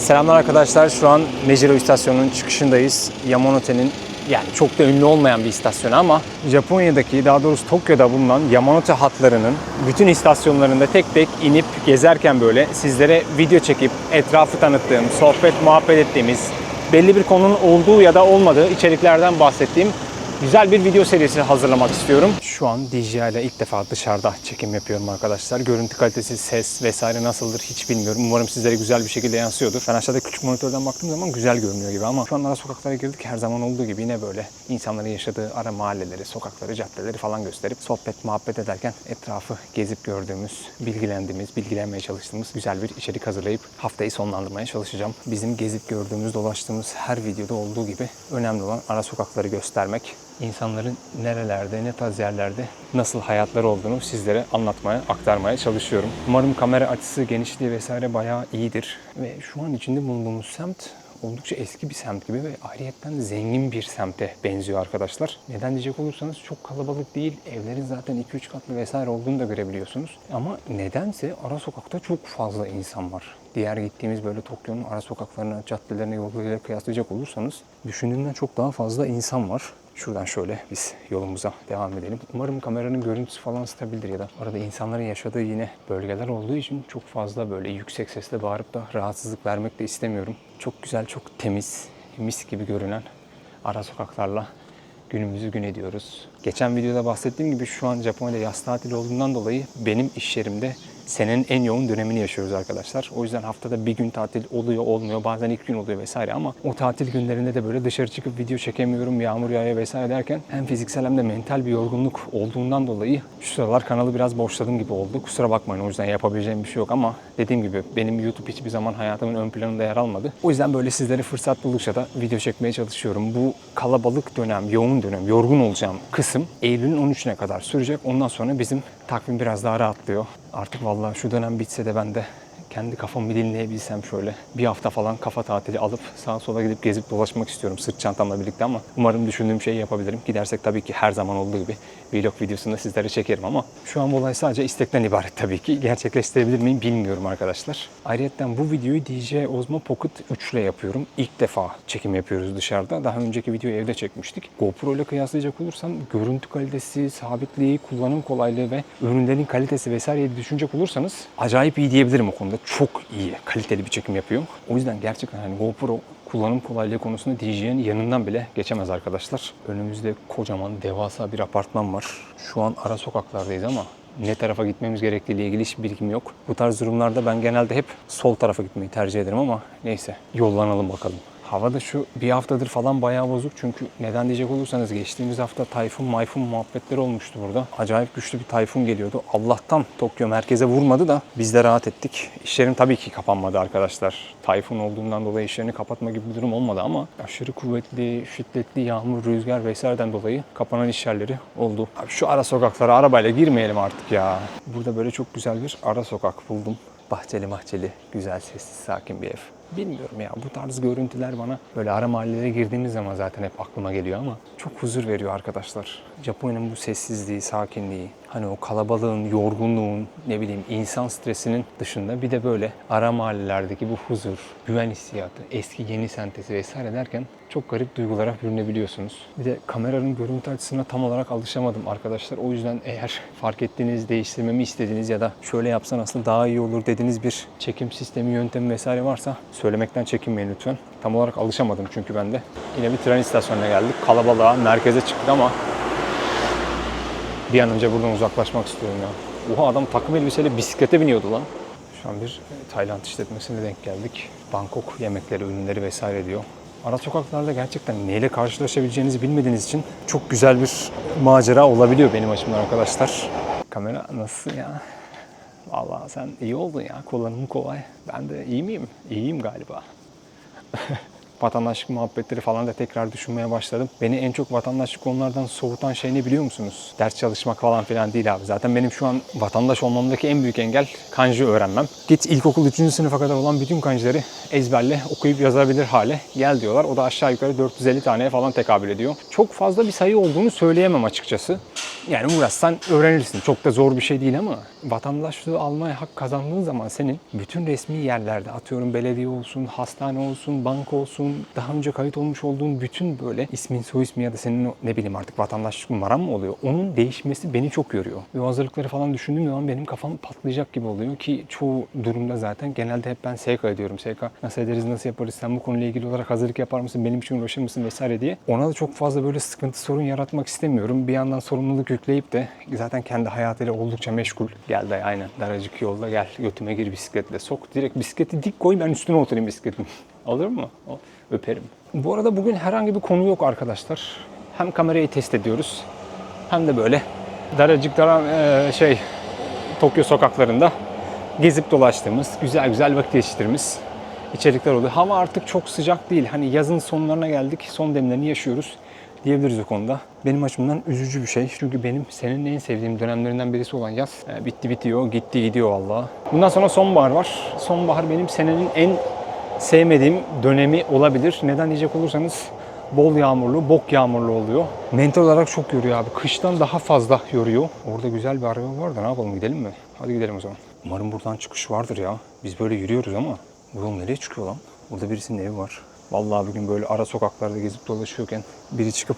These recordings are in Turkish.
Selamlar arkadaşlar. Şu an Mejiro istasyonunun çıkışındayız. Yamanote'nin yani çok da ünlü olmayan bir istasyon ama Japonya'daki daha doğrusu Tokyo'da bulunan Yamanote hatlarının bütün istasyonlarında tek tek inip gezerken böyle sizlere video çekip etrafı tanıttığım, sohbet muhabbet ettiğimiz, belli bir konunun olduğu ya da olmadığı içeriklerden bahsettiğim güzel bir video serisi hazırlamak istiyorum. Şu an DJI ilk defa dışarıda çekim yapıyorum arkadaşlar. Görüntü kalitesi, ses vesaire nasıldır hiç bilmiyorum. Umarım sizlere güzel bir şekilde yansıyordur. Ben aşağıda küçük monitörden baktığım zaman güzel görünüyor gibi ama şu an ara sokaklara girdik. Her zaman olduğu gibi yine böyle insanların yaşadığı ara mahalleleri, sokakları, caddeleri falan gösterip sohbet, muhabbet ederken etrafı gezip gördüğümüz, bilgilendiğimiz, bilgilenmeye çalıştığımız güzel bir içerik hazırlayıp haftayı sonlandırmaya çalışacağım. Bizim gezip gördüğümüz, dolaştığımız her videoda olduğu gibi önemli olan ara sokakları göstermek, insanların nerelerde, ne tarz yerlerde nasıl hayatları olduğunu sizlere anlatmaya, aktarmaya çalışıyorum. Umarım kamera açısı, genişliği vesaire bayağı iyidir. Ve şu an içinde bulunduğumuz semt oldukça eski bir semt gibi ve ayrıyetten zengin bir semte benziyor arkadaşlar. Neden diyecek olursanız çok kalabalık değil. Evlerin zaten 2-3 katlı vesaire olduğunu da görebiliyorsunuz. Ama nedense ara sokakta çok fazla insan var. Diğer gittiğimiz böyle Tokyo'nun ara sokaklarına, caddelerine, yollarıyla kıyaslayacak olursanız düşündüğümden çok daha fazla insan var. Şuradan şöyle biz yolumuza devam edelim. Umarım kameranın görüntüsü falan stabildir ya da arada insanların yaşadığı yine bölgeler olduğu için çok fazla böyle yüksek sesle bağırıp da rahatsızlık vermek de istemiyorum. Çok güzel, çok temiz, mis gibi görünen ara sokaklarla günümüzü gün ediyoruz. Geçen videoda bahsettiğim gibi şu an Japonya'da yaz tatili olduğundan dolayı benim iş yerimde senenin en yoğun dönemini yaşıyoruz arkadaşlar. O yüzden haftada bir gün tatil oluyor olmuyor bazen iki gün oluyor vesaire ama o tatil günlerinde de böyle dışarı çıkıp video çekemiyorum yağmur yağıyor vesaire derken hem fiziksel hem de mental bir yorgunluk olduğundan dolayı şu sıralar kanalı biraz boşladım gibi oldu. Kusura bakmayın o yüzden yapabileceğim bir şey yok ama dediğim gibi benim YouTube hiçbir zaman hayatımın ön planında yer almadı. O yüzden böyle sizlere fırsat buldukça da video çekmeye çalışıyorum. Bu kalabalık dönem, yoğun dönem, yorgun olacağım kısım Eylül'ün 13'üne kadar sürecek. Ondan sonra bizim takvim biraz daha rahatlıyor. Artık vallahi şu dönem bitse de ben de kendi kafamı dinleyebilsem şöyle bir hafta falan kafa tatili alıp sağa sola gidip gezip dolaşmak istiyorum sırt çantamla birlikte ama umarım düşündüğüm şeyi yapabilirim. Gidersek tabii ki her zaman olduğu gibi vlog videosunda sizlere çekerim ama şu an bu olay sadece istekten ibaret tabii ki. Gerçekleştirebilir miyim bilmiyorum arkadaşlar. Ayrıca bu videoyu DJI Osmo Pocket 3 ile yapıyorum. İlk defa çekim yapıyoruz dışarıda. Daha önceki videoyu evde çekmiştik. GoPro ile kıyaslayacak olursam görüntü kalitesi, sabitliği, kullanım kolaylığı ve ürünlerin kalitesi vesaireyi düşünecek olursanız acayip iyi diyebilirim o konuda. Çok iyi, kaliteli bir çekim yapıyor. O yüzden gerçekten hani GoPro kullanım kolaylığı konusunda DJI'nin yanından bile geçemez arkadaşlar. Önümüzde kocaman devasa bir apartman var. Şu an ara sokaklardayız ama ne tarafa gitmemiz gerektiğiyle ilgili hiçbir bilgim yok. Bu tarz durumlarda ben genelde hep sol tarafa gitmeyi tercih ederim ama neyse yollanalım bakalım. Hava da şu bir haftadır falan bayağı bozuk çünkü neden diyecek olursanız geçtiğimiz hafta tayfun mayfun muhabbetleri olmuştu burada. Acayip güçlü bir tayfun geliyordu. Allah'tan Tokyo merkeze vurmadı da biz de rahat ettik. İşlerim tabii ki kapanmadı arkadaşlar. Tayfun olduğundan dolayı işlerini kapatma gibi bir durum olmadı ama aşırı kuvvetli, şiddetli yağmur, rüzgar vesaireden dolayı kapanan iş yerleri oldu. Abi şu ara sokaklara arabayla girmeyelim artık ya. Burada böyle çok güzel bir ara sokak buldum. Bahçeli mahçeli, güzel sessiz, sakin bir ev. Bilmiyorum ya bu tarz görüntüler bana böyle ara mahallelere girdiğimiz zaman zaten hep aklıma geliyor ama çok huzur veriyor arkadaşlar. Japonya'nın bu sessizliği, sakinliği, hani o kalabalığın, yorgunluğun, ne bileyim insan stresinin dışında bir de böyle ara mahallelerdeki bu huzur, güven hissiyatı, eski yeni sentezi vesaire derken çok garip duygulara bürünebiliyorsunuz. Bir de kameranın görüntü açısına tam olarak alışamadım arkadaşlar. O yüzden eğer fark ettiğiniz, değiştirmemi istediğiniz ya da şöyle yapsan aslında daha iyi olur dediğiniz bir çekim sistemi, yöntemi vesaire varsa söylemekten çekinmeyin lütfen. Tam olarak alışamadım çünkü ben de. Yine bir tren istasyonuna geldik. Kalabalığa, merkeze çıktık ama bir an önce buradan uzaklaşmak istiyorum ya. Oha adam takım elbiseyle bisiklete biniyordu lan. Şu an bir Tayland işletmesine denk geldik. Bangkok yemekleri, ürünleri vesaire diyor. Ara sokaklarda gerçekten neyle karşılaşabileceğinizi bilmediğiniz için çok güzel bir macera olabiliyor benim açımdan arkadaşlar. Kamera nasıl ya? Vallahi sen iyi oldun ya. Kullanımı kolay. Ben de iyi miyim? İyiyim galiba. vatandaşlık muhabbetleri falan da tekrar düşünmeye başladım. Beni en çok vatandaşlık konulardan soğutan şey ne biliyor musunuz? Ders çalışmak falan filan değil abi. Zaten benim şu an vatandaş olmamdaki en büyük engel kanji öğrenmem. Git ilkokul 3. sınıfa kadar olan bütün kanjileri ezberle, okuyup yazabilir hale gel diyorlar. O da aşağı yukarı 450 taneye falan tekabül ediyor. Çok fazla bir sayı olduğunu söyleyemem açıkçası. Yani uğraşsan öğrenirsin. Çok da zor bir şey değil ama vatandaşlığı almaya hak kazandığın zaman senin bütün resmi yerlerde atıyorum belediye olsun, hastane olsun, banka olsun, daha önce kayıt olmuş olduğun bütün böyle ismin, soy ismi ya da senin ne bileyim artık vatandaşlık numaran mı oluyor? Onun değişmesi beni çok yoruyor. Ve o hazırlıkları falan düşündüğüm zaman benim kafam patlayacak gibi oluyor ki çoğu durumda zaten genelde hep ben SK ediyorum. SK nasıl ederiz, nasıl yaparız, sen bu konuyla ilgili olarak hazırlık yapar mısın, benim için uğraşır mısın vesaire diye. Ona da çok fazla böyle sıkıntı sorun yaratmak istemiyorum. Bir yandan sorumluluk yükleyip de zaten kendi hayatıyla oldukça meşgul. Gel de aynen daracık yolda gel götüme gir bisikletle sok. Direkt bisikleti dik koy ben üstüne oturayım bisikletin. Mu? O- Öperim. Bu arada bugün herhangi bir konu yok arkadaşlar. Hem kamerayı test ediyoruz hem de böyle daracık dara eee, şey Tokyo sokaklarında gezip dolaştığımız, güzel güzel vakit geçirdiğimiz içerikler oluyor. Hava artık çok sıcak değil. Hani yazın sonlarına geldik. Son demlerini yaşıyoruz diyebiliriz o konuda. Benim açımdan üzücü bir şey. Çünkü benim senin en sevdiğim dönemlerinden birisi olan yaz e, bitti bitiyor, gitti gidiyor valla. Bundan sonra sonbahar var. Sonbahar benim senenin en sevmediğim dönemi olabilir. Neden diyecek olursanız bol yağmurlu, bok yağmurlu oluyor. Mental olarak çok yoruyor abi. Kıştan daha fazla yoruyor. Orada güzel bir araba var da ne yapalım gidelim mi? Hadi gidelim o zaman. Umarım buradan çıkış vardır ya. Biz böyle yürüyoruz ama bu yol nereye çıkıyor lan? Burada birisinin evi var. Vallahi bugün böyle ara sokaklarda gezip dolaşıyorken biri çıkıp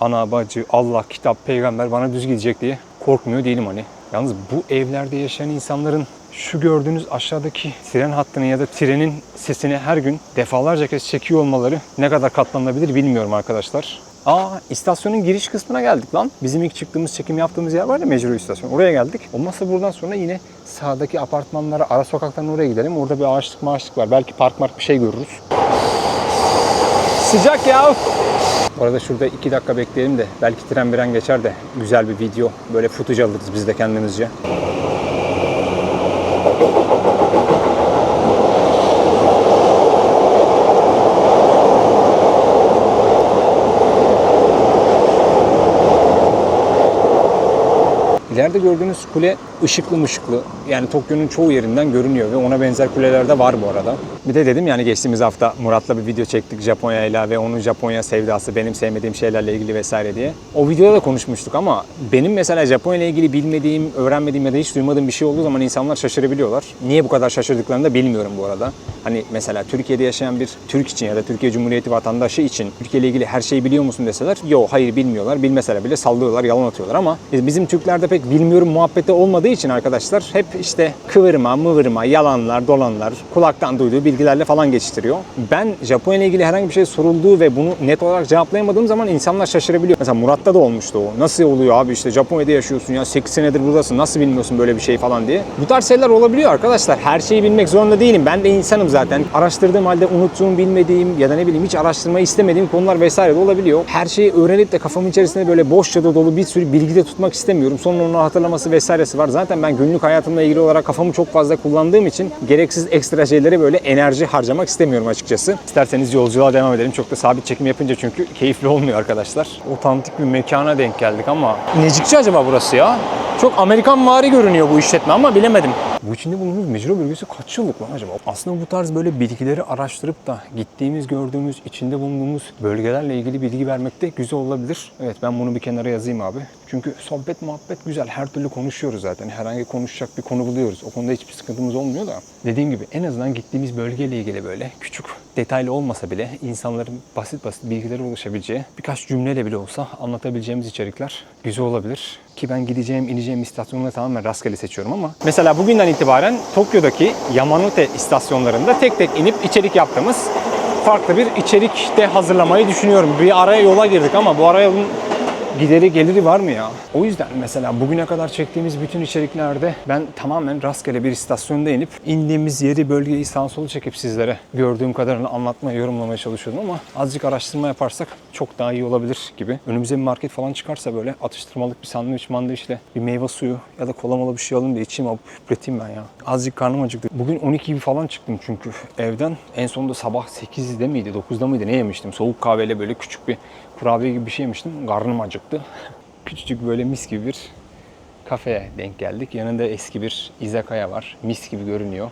ana bacı, Allah, kitap, peygamber bana düz gidecek diye korkmuyor değilim hani. Yalnız bu evlerde yaşayan insanların şu gördüğünüz aşağıdaki tren hattının ya da trenin sesini her gün defalarca kez çekiyor olmaları ne kadar katlanılabilir bilmiyorum arkadaşlar. Aa istasyonun giriş kısmına geldik lan. Bizim ilk çıktığımız çekim yaptığımız yer var ya Mecru istasyon. Oraya geldik. Olmazsa buradan sonra yine sağdaki apartmanlara, ara sokaktan oraya gidelim. Orada bir ağaçlık maaşlık var. Belki park mark bir şey görürüz. Sıcak ya. Bu arada şurada iki dakika bekleyelim de belki tren bir an geçer de güzel bir video böyle footage alırız biz de kendimizce. İleride gördüğünüz kule ışıklı mışıklı. Yani Tokyo'nun çoğu yerinden görünüyor ve ona benzer kuleler de var bu arada. Bir de dedim yani geçtiğimiz hafta Murat'la bir video çektik Japonya'yla ve onun Japonya sevdası, benim sevmediğim şeylerle ilgili vesaire diye. O videoda da konuşmuştuk ama benim mesela Japonya ile ilgili bilmediğim, öğrenmediğim ya da hiç duymadığım bir şey olduğu zaman insanlar şaşırabiliyorlar. Niye bu kadar şaşırdıklarını da bilmiyorum bu arada. Hani mesela Türkiye'de yaşayan bir Türk için ya da Türkiye Cumhuriyeti vatandaşı için Türkiye ile ilgili her şeyi biliyor musun deseler yok hayır bilmiyorlar. Bilmeseler bile sallıyorlar, yalan atıyorlar ama bizim Türklerde pek bilmiyorum muhabbeti olmadığı için arkadaşlar hep işte kıvırma, mıvırma, yalanlar, dolanlar, kulaktan duyduğu bilgilerle falan geçiştiriyor. Ben Japonya ile ilgili herhangi bir şey sorulduğu ve bunu net olarak cevaplayamadığım zaman insanlar şaşırabiliyor. Mesela Murat'ta da olmuştu o. Nasıl oluyor abi işte Japonya'da yaşıyorsun ya 8 senedir buradasın nasıl bilmiyorsun böyle bir şey falan diye. Bu tarz şeyler olabiliyor arkadaşlar. Her şeyi bilmek zorunda değilim. Ben de insanım zaten. Araştırdığım halde unuttuğum, bilmediğim ya da ne bileyim hiç araştırmayı istemediğim konular vesaire de olabiliyor. Her şeyi öğrenip de kafamın içerisinde böyle boşça da dolu bir sürü bilgi de tutmak istemiyorum. Sonra onu hatırlaması vesairesi var. Zaten ben günlük hayatımla ilgili olarak kafamı çok fazla kullandığım için gereksiz ekstra şeylere böyle enerji harcamak istemiyorum açıkçası. İsterseniz yolculuğa devam edelim. Çok da sabit çekim yapınca çünkü keyifli olmuyor arkadaşlar. Otantik bir mekana denk geldik ama necikçi acaba burası ya? Çok Amerikan vari görünüyor bu işletme ama bilemedim. Bu içinde bulunduğumuz mecra bölgesi kaç yıllık lan acaba? Aslında bu tarz böyle bilgileri araştırıp da gittiğimiz, gördüğümüz, içinde bulunduğumuz bölgelerle ilgili bilgi vermek de güzel olabilir. Evet ben bunu bir kenara yazayım abi. Çünkü sohbet muhabbet güzel. Her türlü konuşuyoruz zaten. Herhangi konuşacak bir konu buluyoruz. O konuda hiçbir sıkıntımız olmuyor da. Dediğim gibi en azından gittiğimiz bölgeyle ilgili böyle küçük detaylı olmasa bile insanların basit basit bilgilere ulaşabileceği birkaç cümleyle bile olsa anlatabileceğimiz içerikler güzel olabilir. Ki ben gideceğim, ineceğim istasyonları tamamen rastgele seçiyorum ama mesela bugünden itibaren Tokyo'daki Yamanote istasyonlarında tek tek inip içerik yaptığımız farklı bir içerik de hazırlamayı düşünüyorum. Bir araya yola girdik ama bu araya gideri geliri var mı ya? O yüzden mesela bugüne kadar çektiğimiz bütün içeriklerde ben tamamen rastgele bir istasyonda inip indiğimiz yeri, bölgeyi sağ solu çekip sizlere gördüğüm kadarını anlatmaya, yorumlamaya çalışıyordum ama azıcık araştırma yaparsak çok daha iyi olabilir gibi. Önümüze bir market falan çıkarsa böyle atıştırmalık bir sandviç, mandviçle bir meyve suyu ya da kola mola bir şey alayım da içeyim alıp üpleteyim ben ya. Azıcık karnım acıktı. Bugün 12 gibi falan çıktım çünkü evden. En sonunda sabah 8'de miydi, 9'da mıydı ne yemiştim? Soğuk kahveyle böyle küçük bir kurabiye gibi bir şey yemiştim. Karnım acıktı. Küçücük böyle mis gibi bir kafeye denk geldik. Yanında eski bir izakaya var. Mis gibi görünüyor.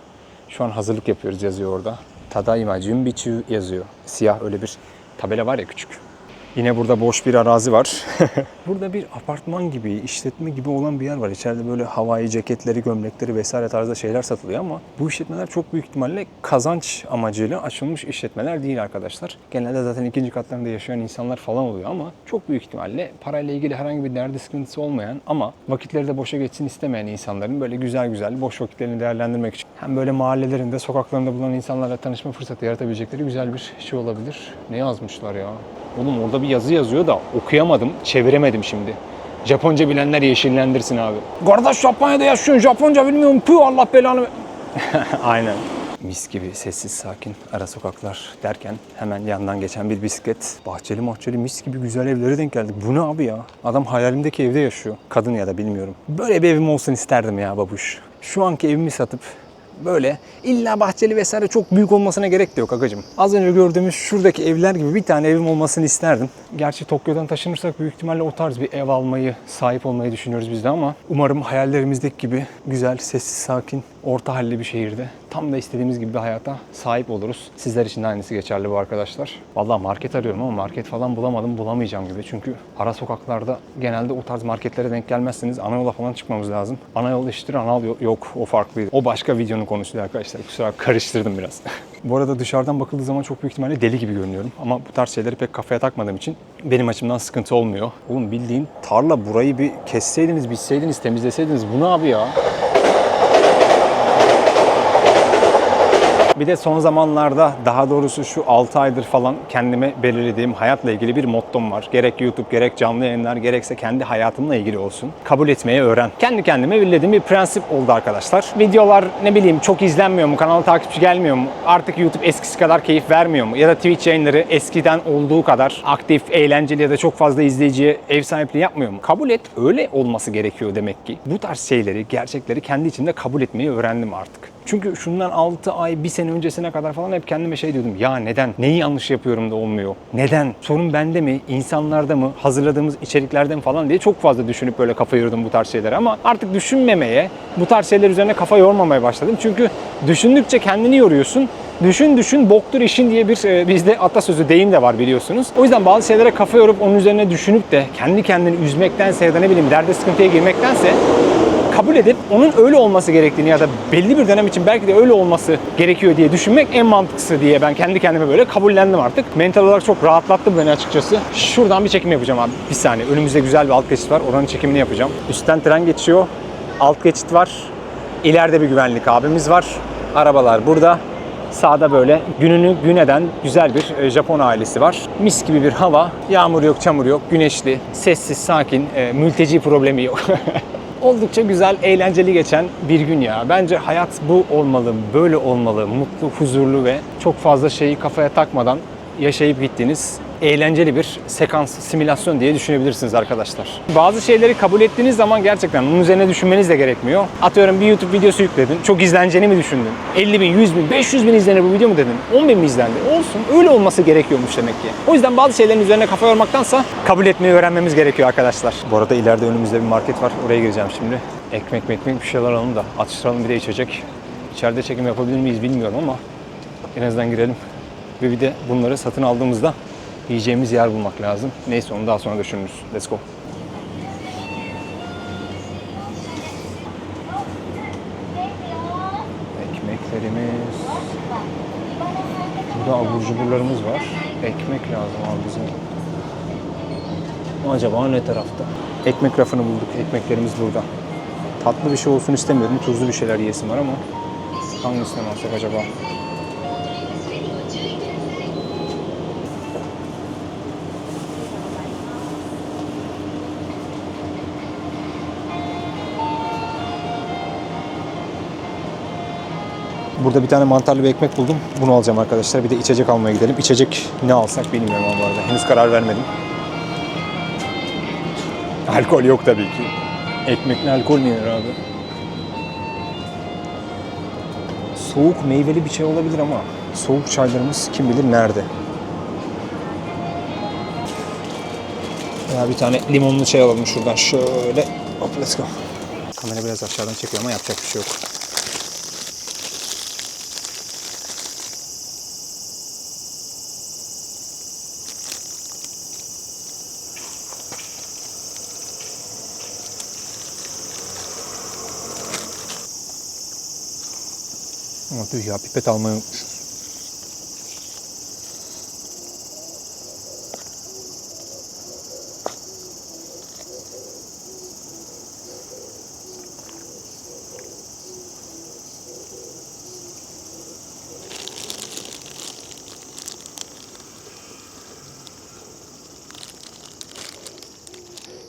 Şu an hazırlık yapıyoruz yazıyor orada. Tadaima Junbichu yazıyor. Siyah öyle bir tabela var ya küçük. Yine burada boş bir arazi var. burada bir apartman gibi, işletme gibi olan bir yer var. İçeride böyle havai ceketleri, gömlekleri vesaire tarzda şeyler satılıyor ama bu işletmeler çok büyük ihtimalle kazanç amacıyla açılmış işletmeler değil arkadaşlar. Genelde zaten ikinci katlarında yaşayan insanlar falan oluyor ama çok büyük ihtimalle parayla ilgili herhangi bir derdi sıkıntısı olmayan ama vakitleri de boşa geçsin istemeyen insanların böyle güzel güzel boş vakitlerini değerlendirmek için hem böyle mahallelerinde, sokaklarında bulunan insanlarla tanışma fırsatı yaratabilecekleri güzel bir şey olabilir. Ne yazmışlar ya? Oğlum orada bir yazı yazıyor da okuyamadım, çeviremedim şimdi. Japonca bilenler yeşillendirsin abi. Kardeş Japonya'da yaşıyorsun, Japonca bilmiyorum. Püh Allah belanı. Aynen. Mis gibi sessiz sakin ara sokaklar derken hemen yandan geçen bir bisiklet. Bahçeli mahçeli mis gibi güzel evlere denk geldik. Bu ne abi ya? Adam hayalimdeki evde yaşıyor. Kadın ya da bilmiyorum. Böyle bir evim olsun isterdim ya babuş. Şu anki evimi satıp böyle illa bahçeli vesaire çok büyük olmasına gerek de yok agacım. Az önce gördüğümüz şuradaki evler gibi bir tane evim olmasını isterdim. Gerçi Tokyo'dan taşınırsak büyük ihtimalle o tarz bir ev almayı, sahip olmayı düşünüyoruz biz de ama umarım hayallerimizdeki gibi güzel, sessiz, sakin, orta halli bir şehirde tam da istediğimiz gibi bir hayata sahip oluruz. Sizler için de aynısı geçerli bu arkadaşlar. Vallahi market arıyorum ama market falan bulamadım, bulamayacağım gibi. Çünkü ara sokaklarda genelde o tarz marketlere denk gelmezseniz ana yola falan çıkmamız lazım. Ana yol eşittir ana yol yok o farklıydı. O başka videonun konusuydu arkadaşlar. Kusura karıştırdım biraz. bu arada dışarıdan bakıldığı zaman çok büyük ihtimalle deli gibi görünüyorum. Ama bu tarz şeyleri pek kafaya takmadığım için benim açımdan sıkıntı olmuyor. Oğlum bildiğin tarla burayı bir kesseydiniz, biçseydiniz, temizleseydiniz. Bu ne abi ya? Bir de son zamanlarda daha doğrusu şu 6 aydır falan kendime belirlediğim hayatla ilgili bir mottom var. Gerek YouTube, gerek canlı yayınlar, gerekse kendi hayatımla ilgili olsun. Kabul etmeyi öğren. Kendi kendime belirlediğim bir prensip oldu arkadaşlar. Videolar ne bileyim çok izlenmiyor mu, kanala takipçi gelmiyor mu, artık YouTube eskisi kadar keyif vermiyor mu? Ya da Twitch yayınları eskiden olduğu kadar aktif, eğlenceli ya da çok fazla izleyiciye ev sahipliği yapmıyor mu? Kabul et, öyle olması gerekiyor demek ki. Bu tarz şeyleri, gerçekleri kendi içimde kabul etmeyi öğrendim artık. Çünkü şundan 6 ay, 1 sene öncesine kadar falan hep kendime şey diyordum. Ya neden? Neyi yanlış yapıyorum da olmuyor? Neden? Sorun bende mi? İnsanlarda mı? Hazırladığımız içeriklerde mi falan diye çok fazla düşünüp böyle kafa yordum bu tarz şeylere. Ama artık düşünmemeye, bu tarz şeyler üzerine kafa yormamaya başladım. Çünkü düşündükçe kendini yoruyorsun. Düşün düşün boktur işin diye bir e, bizde atasözü deyim de var biliyorsunuz. O yüzden bazı şeylere kafa yorup onun üzerine düşünüp de kendi kendini üzmektense ya da ne bileyim derde sıkıntıya girmektense kabul edip onun öyle olması gerektiğini ya da belli bir dönem için belki de öyle olması gerekiyor diye düşünmek en mantıklısı diye ben kendi kendime böyle kabullendim artık. Mental olarak çok rahatlattı beni açıkçası. Şuradan bir çekim yapacağım abi. Bir saniye. Önümüzde güzel bir alt geçit var. Oranın çekimini yapacağım. Üstten tren geçiyor. Alt geçit var. İleride bir güvenlik abimiz var. Arabalar burada. Sağda böyle gününü gün eden güzel bir e, Japon ailesi var. Mis gibi bir hava. Yağmur yok, çamur yok. Güneşli, sessiz, sakin. e, mülteci problemi yok. Oldukça güzel, eğlenceli geçen bir gün ya. Bence hayat bu olmalı, böyle olmalı. Mutlu, huzurlu ve çok fazla şeyi kafaya takmadan yaşayıp gittiğiniz eğlenceli bir sekans, simülasyon diye düşünebilirsiniz arkadaşlar. Bazı şeyleri kabul ettiğiniz zaman gerçekten onun üzerine düşünmeniz de gerekmiyor. Atıyorum bir YouTube videosu yükledin. Çok izleneceğini mi düşündün? 50 bin, 100 bin, 500 bin izlenir bu video mu dedin? 10 bin mi izlendi? Olsun. Öyle olması gerekiyormuş demek ki. O yüzden bazı şeylerin üzerine kafa yormaktansa kabul etmeyi öğrenmemiz gerekiyor arkadaşlar. Bu arada ileride önümüzde bir market var. Oraya gireceğim şimdi. Ekmek mekmek bir şeyler alalım da atıştıralım bir de içecek. İçeride çekim yapabilir miyiz bilmiyorum ama en azından girelim. Ve bir de bunları satın aldığımızda yiyeceğimiz yer bulmak lazım. Neyse onu daha sonra düşünürüz. Let's go. Ekmeklerimiz. Burada abur cuburlarımız var. Ekmek lazım abi bize. Acaba ne tarafta? Ekmek rafını bulduk. Ekmeklerimiz burada. Tatlı bir şey olsun istemiyorum. Tuzlu bir şeyler yiyesim var ama hangisinden alsak acaba? Burada bir tane mantarlı bir ekmek buldum. Bunu alacağım arkadaşlar. Bir de içecek almaya gidelim. İçecek ne alsak bilmiyorum ama bu arada. Henüz karar vermedim. Alkol yok tabii ki. Ekmekle alkol mi yenir abi? Soğuk meyveli bir şey olabilir ama soğuk çaylarımız kim bilir nerede? Ya bir tane limonlu çay alalım şuradan şöyle. Hop let's go. Kamera biraz aşağıdan çekiyor ama yapacak bir şey yok. Tüh pipet almayı unutmuşuz.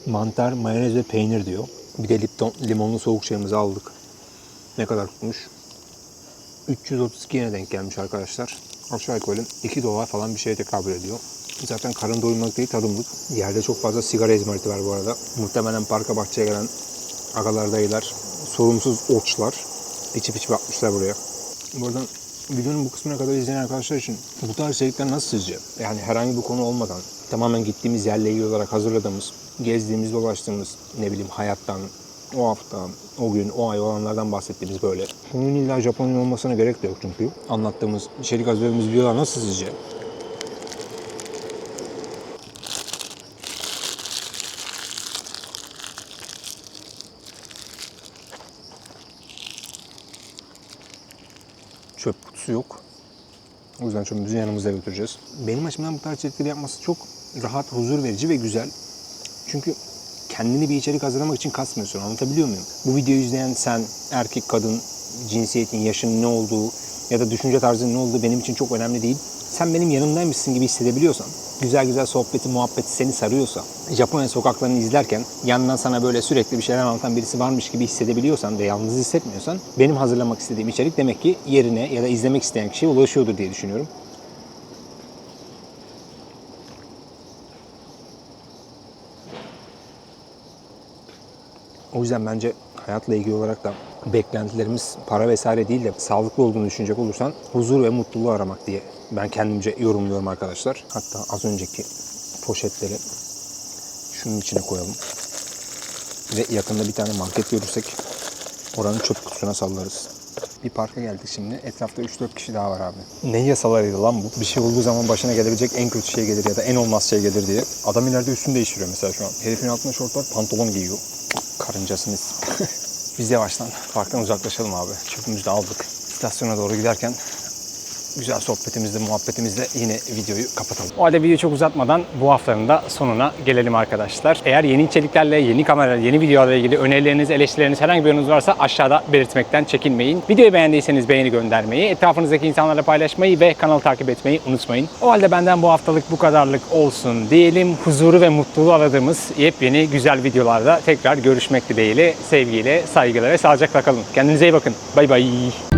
Mantar, mayonez ve peynir diyor. Bir de Lipton limonlu soğuk çayımızı aldık. Ne kadar tutmuş? 332 yene denk gelmiş arkadaşlar. Aşağı yukarı 2 dolar falan bir şeye tekabül ediyor. Zaten karın doyurmak değil tadımlık. Yerde çok fazla sigara izmariti var bu arada. Muhtemelen parka bahçeye gelen agalar dayılar, sorumsuz oçlar içip içip atmışlar buraya. Buradan videonun bu kısmına kadar izleyen arkadaşlar için bu tarz içerikler nasıl sizce? Yani herhangi bir konu olmadan tamamen gittiğimiz yerle ilgili olarak hazırladığımız, gezdiğimiz, dolaştığımız ne bileyim hayattan, o hafta, o gün, o ay olanlardan bahsettiğimiz böyle. Bunun illa Japonya olmasına gerek de yok çünkü. Anlattığımız, içerik hazırladığımız videolar nasıl sizce? Çöp kutusu yok. O yüzden çöpümüzü yanımızda götüreceğiz. Benim açımdan bu tarz içerikleri yapması çok rahat, huzur verici ve güzel. Çünkü kendini bir içerik hazırlamak için kasmıyorsun. Anlatabiliyor muyum? Bu videoyu izleyen sen, erkek, kadın, cinsiyetin, yaşın ne olduğu ya da düşünce tarzının ne olduğu benim için çok önemli değil. Sen benim yanımdaymışsın gibi hissedebiliyorsan, güzel güzel sohbeti, muhabbeti seni sarıyorsa, Japonya sokaklarını izlerken yanından sana böyle sürekli bir şeyler anlatan birisi varmış gibi hissedebiliyorsan ve yalnız hissetmiyorsan, benim hazırlamak istediğim içerik demek ki yerine ya da izlemek isteyen kişiye ulaşıyordur diye düşünüyorum. O yüzden bence hayatla ilgili olarak da beklentilerimiz para vesaire değil de sağlıklı olduğunu düşünecek olursan huzur ve mutluluğu aramak diye ben kendimce yorumluyorum arkadaşlar. Hatta az önceki poşetleri şunun içine koyalım. Ve yakında bir tane market görürsek oranın çöp kutusuna sallarız. Bir parka geldik şimdi. Etrafta 3-4 kişi daha var abi. Ne yasalarıydı lan bu? Bir şey olduğu zaman başına gelebilecek en kötü şey gelir ya da en olmaz şey gelir diye. Adam ileride üstünü değiştiriyor mesela şu an. Herifin altında şort var, pantolon giyiyor. Karıncasını Biz yavaştan parktan uzaklaşalım abi. Çöpümüzü de aldık. İstasyona doğru giderken güzel sohbetimizle, muhabbetimizle yine videoyu kapatalım. O halde videoyu çok uzatmadan bu haftanın da sonuna gelelim arkadaşlar. Eğer yeni içeriklerle, yeni kameralar, yeni videolarla ilgili önerileriniz, eleştirileriniz herhangi bir yorunuz varsa aşağıda belirtmekten çekinmeyin. Videoyu beğendiyseniz beğeni göndermeyi, etrafınızdaki insanlarla paylaşmayı ve kanalı takip etmeyi unutmayın. O halde benden bu haftalık bu kadarlık olsun diyelim. Huzuru ve mutluluğu aradığımız yepyeni güzel videolarda tekrar görüşmek dileğiyle, sevgiyle, saygıyla ve sağlıcakla kalın. Kendinize iyi bakın. Bay bay.